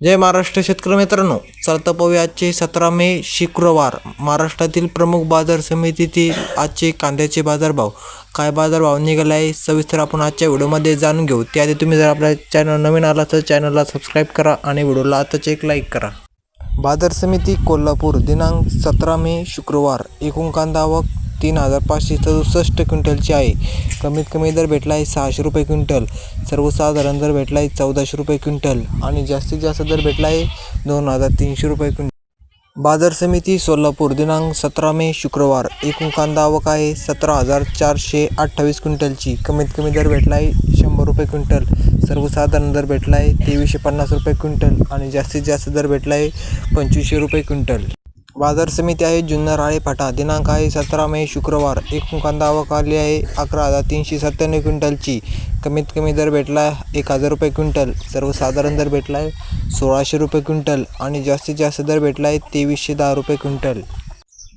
जय महाराष्ट्र शेतकरी मित्रांनो चलता पाहूया आजचे सतरा मे शुक्रवार. महाराष्ट्रातील प्रमुख बाजार समितीतील आजचे कांद्याचे बाजारभाव. काय बाजारभाव निघाला आहे सविस्तर आपण आजच्या व्हिडिओमध्ये जाणून घेऊ. त्याआधी तुम्ही जर आपल्या चॅनल नवीन आला तर चॅनलला सबस्क्राईब करा आणि व्हिडिओला आताच एक लाईक करा. बाजार समिती कोल्हापूर दिनांक सतरा मे शुक्रवार. एकूण कांदा आवक तीन हजार पाचशे सदुसष्ट क्विंटलची आहे. कमीत कमी दर भेटला आहे सहाशे रुपये क्विंटल. सर्वसाधारण दर भेटला आहे चौदाशे रुपये क्विंटल आणि जास्तीत जास्त दर भेटला आहे दोन हजार तीनशे रुपये क्विंटल. बाजार समिती सोलापूर दिनांक सतरा मे शुक्रवार. एकूण कांदा आवक आहे सतरा हजार चारशे अठ्ठावीस क्विंटलची. कमीत कमी दर भेटला आहे शंभर रुपये क्विंटल. सर्वसाधारण दर भेटला आहे तेवीसशे पन्नास रुपये क्विंटल आणि जास्तीत जास्त दर भेटला आहे पंचवीसशे रुपये क्विंटल. बाजार समिती आहे जुन्नर आळेफाटा दिनांक आहे सतरा मे शुक्रवार. एकूण कांदा आवक आली आहे अकरा हजार तीनशे सत्त्याण्णव क्विंटलची. कमीत कमी दर भेटला आहे एक हजार रुपये क्विंटल. सर्वसाधारण दर भेटला आहे सोळाशे रुपये क्विंटल आणि जास्तीत जास्त दर भेटला आहे तेवीसशे दहा रुपये क्विंटल.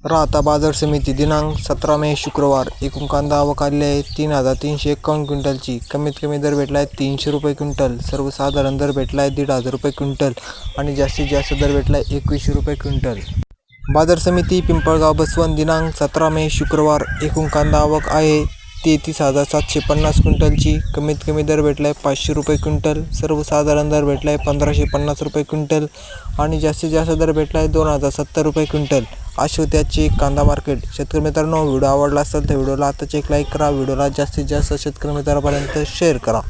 राहता बाजार समिती दिनांक सतरा मे शुक्रवार. एकूण कांदा आवक आली आहे तीन हजार तीनशे एकावन्न क्विंटलची. कमीत कमी दर भेटला आहे तीनशे रुपये क्विंटल. सर्वसाधारण दर भेटला आहे दीड हजार रुपये क्विंटल आणि जास्तीत जास्त दर भेटला आहे एकवीसशे रुपये क्विंटल. बाजार समिती पिंपळगाव बसवन दिनांक सतरा मे शुक्रवार. एकूण कांदा आवक आहे तेहतीस हजार सातशे पन्नास क्विंटलची. कमीत कमी दर भेटला आहे पाचशे रुपये क्विंटल. सर्वसाधारण दर भेटला आहे पंधराशे पन्नास रुपये क्विंटल आणि जास्तीत जास्त दर भेटला आहे दोन हजार सत्तर रुपये क्विंटल. अशी होती कांदा मार्केट. शेतकरी मित्रांनो व्हिडिओ आवडला असेल तर व्हिडिओला आताच एक लाईक करा. व्हिडिओला जास्तीत जास्त शेतकरी मित्रांपर्यंत शेअर करा.